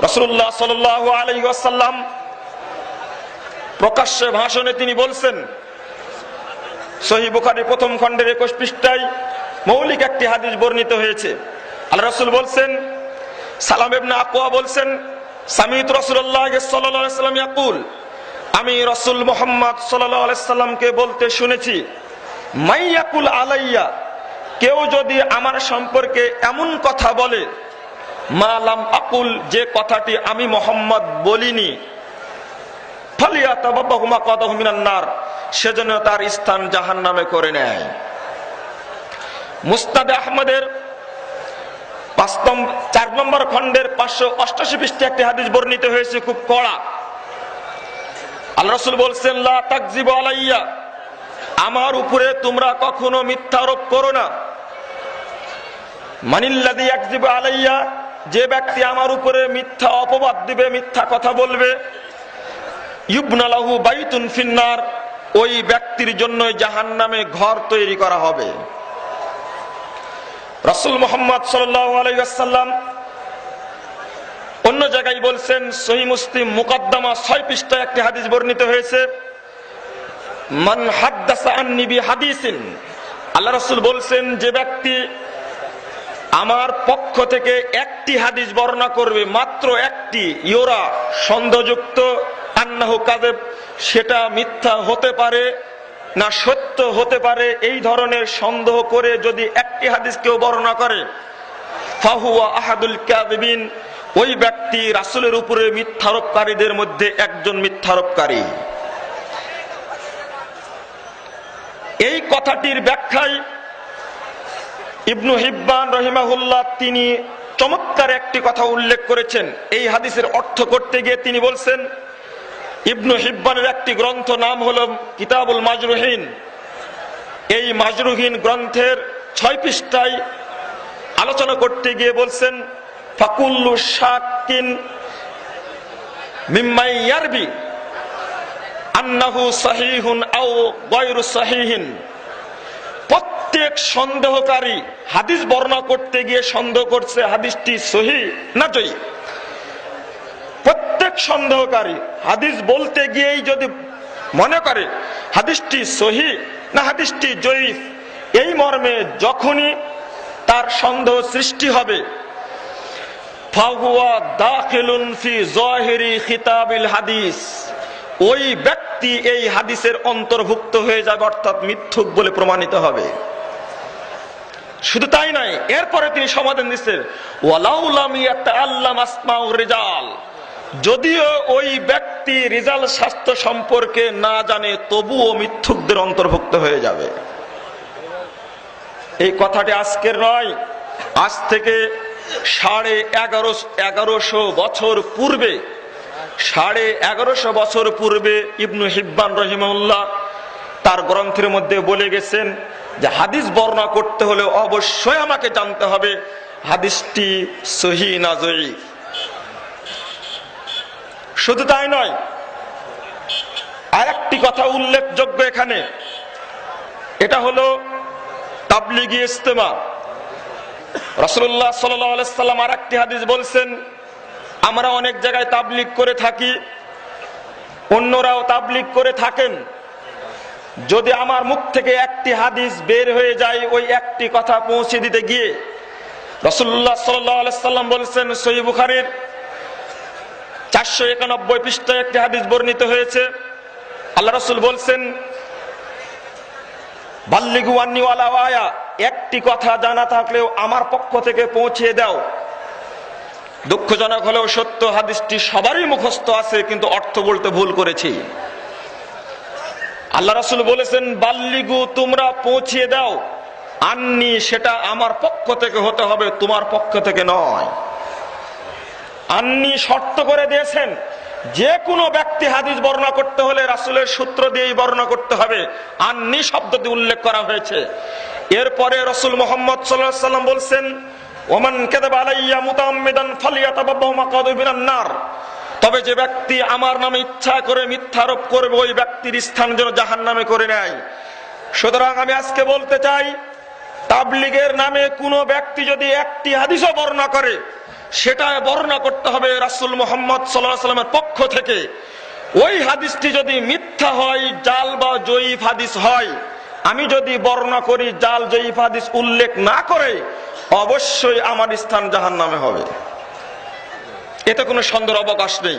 রসুল্লাহ সাল আলী আসাল্লাম প্রকাশ্যে ভাষণে তিনি বলছেন সহি বুখারি প্রথম খণ্ডের একুশ পৃষ্ঠায় মৌলিক একটি হাদিস বর্ণিত হয়েছে। আল্লাহ রসুল বলছেন, সালাম ইবনে আকোয়া বলছেন, সামিত রসুল্লাহ সাল্লাম ইয়াকুল, আমি রসুল মোহাম্মদ সাল্লামকে বলতে শুনেছি, মাইয়াকুল আলাইয়া, কেউ যদি আমার সম্পর্কে এমন কথা বলে মালাম আকুল, যে কথাটি আমি মোহাম্মদ বলিনি। সেজন্য তার স্থান জাহান নামে করে নেয়। মুস্তাদে আহমদের চার নম্বর খণ্ডের পাঁচশো অষ্টাশি পৃষ্ঠে একটি হাদিস বর্ণিত হয়েছে, খুব কড়া। আল্লাহ রসুল বলছেন তাকজিব আলাইয়া, আমার উপরে তোমরা কখনো মিথ্যা আরোপ করো না। মানিল্লাদি একজিব আলাইয়া যে ব্যক্তি আমার উপরে মিথ্যা অপবাদ দিবে, মিথ্যা কথা বলবে, ইবনালাহু বাইতুন ফিন্নার, ওই ব্যক্তির জন্য জাহান নামে ঘর তৈরি করা হবে। রাসুল মোহাম্মদ সাল্লাম অন্য জায়গায় বলছেন সহি মুসলিম মুকদ্দমা ছয় পৃষ্ঠায় একটি হাদিস বর্ণিত হয়েছে, মান হাদ্দাসা আন্নিবি হাদিসিন আল্লাহ রাসূল বলছেন, যে ব্যক্তি আমার পক্ষ থেকে একটি হাদিস বর্ণনা করবে, মাত্র একটি। ইয়োরা সন্দেহযুক্ত, আন্নাহ কাদেব সেটা মিথ্যা হতে পারে না সত্য হতে পারে, এই ধরনের সন্দেহ করে যদি একটি হাদিস কেউ বর্ণনা করে, ফাহুয়া আহাদুল কাদিবিন ওই ব্যক্তি রাসূলের উপরে মিথ্যারোপকারীদের মধ্যে একজন মিথ্যারোপকারী। এই কথাটির ব্যাখ্যায় ইবনু হিব্বান রহিমাহুল্লাহ তিনি চমৎকার একটি কথা উল্লেখ করেছেন। এই হাদিসের অর্থ করতে গিয়ে তিনি বলছেন, ইবনু হিব্বানের একটি গ্রন্থ নাম হল কিতাবুল মাজরুহীন। এই মাজরুহীন গ্রন্থের ছয় পৃষ্ঠায় আলোচনা করতে গিয়ে বলছেন, ফাকুল্লু শাকিন মিম্মাই ইয়ারবি আন্নাহু সাহিহুন আও গয়রু সাহিহিন। প্রত্যেক সন্দেহকারী। হাদিস বর্ণনা করতে গিয়ে সন্দেহ করছে হাদিসটি সহি না জয়ী? প্রত্যেক সন্দেহকারী হাদিস বলতে গিয়েই যদি মনে করে হাদিসটি সহি না হাদিসটি জয়ীফ এই মর্মে যখনই তার সন্দেহ সৃষ্টি হবে হাদিস। ওই ব্যক্তি এই হাদিসের অন্তর্ভুক্ত হয়ে যাবে, অর্থাৎ মিথ্যুক বলে প্রমাণিত হবে। শুধু তাই নয় এরপরে তিনি সমাধান দিচ্ছেন রিজাল। যদিও ওই ব্যক্তি রিজাল স্বাস্থ্য সম্পর্কে না জানে, তবুও মিথ্যুকদের অন্তর্ভুক্ত হয়ে যাবে। এই কথাটি আজকের নয়, আজ থেকে সাড়ে এগারো, এগারোশো বছর পূর্বে, সাড়ে এগারোশো বছর পূর্বে ইবনু হিব্বান রহিমউল্লাহ তার গ্রন্থের মধ্যে বলে গেছেন যে হাদিস বর্ণনা করতে হলে অবশ্যই আমাকে জানতে হবে, হাদিসটি সহি না শুধু তাই নয় আর একটি কথা উল্লেখযোগ্য এখানে। এটা হলো তাবলিগি ইস্তেমা রসুল্লাহ সাল্লাম আর একটি হাদিস বলছেন, আমরা অনেক জায়গায় তাবলিগ করে থাকি, অন্যরাও তাবলিগ করে থাকেন। যদি আমার মুখ থেকে একটি হাদিস বের হয়ে যায়, ওই একটি কথা পৌঁছে দিতে গিয়ে রসুল্লাহ সাল্লাম বলছেন, সহি চারশো একানব্বই পৃষ্ঠায় একটি হাদিস বর্ণিত হয়েছে। আল্লাহ রসুল বলছেন, বাল্লিগু আন্নিওয়ালা আয়া, একটি কথা জানা থাকলেও আমার পক্ষ থেকে পৌঁছে দাও। দুঃখজনক হলেও সত্য, হাদিসটি সবারই মুখস্থ আছে, কিন্তু অর্থ বলতে ভুল করেছি। আল্লাহ রাসুল বলেছেন, বাল্লিগু, তোমরা পৌঁছিয়ে দাও। আননি, সেটা আমার পক্ষ থেকে হতে হবে, তোমার পক্ষ থেকে নয়। আননি শর্ত করে দিয়েছেন, যে কোনো ব্যক্তি হাদিস বর্ণনা করতে হলে রাসুলের সূত্র দিয়েই বর্ণনা করতে হবে। আননি শব্দটি উল্লেখ করা হয়েছে। এরপরে রসুল মোহাম্মদ সাল্লাহ সাল্লাম বলছেন, ওমান কেদেব আলাইয়া মুতাম্মিদান ফালিয়াতাবাব্বাহু মাকাদু মিনান নার। তবে যে ব্যক্তি আমার নামে ইচ্ছা করে মিথ্যারোপ করবে, ওই ব্যক্তির স্থান যেন জাহান নামে করে নেয়। সুতরাং আমি আজকে বলতে চাই, তাবলিগের নামে কোনো ব্যক্তি যদি একটি হাদিসও বর্ণনা করে সেটা বর্ণনা করতে হবে রাসুল মোহাম্মদ সাল্লাহ সাল্লামের পক্ষ থেকে। ওই হাদিসটি যদি মিথ্যা হয়, জাল বা জয়ীফ হাদিস হয়, আমি যদি বর্ণনা করি, জাল, জয়ীফ হাদিস উল্লেখ না করে, অবশ্যই আমার স্থান জাহান নামে হবে। এতে কোনো সন্দেহ অবকাশ নেই।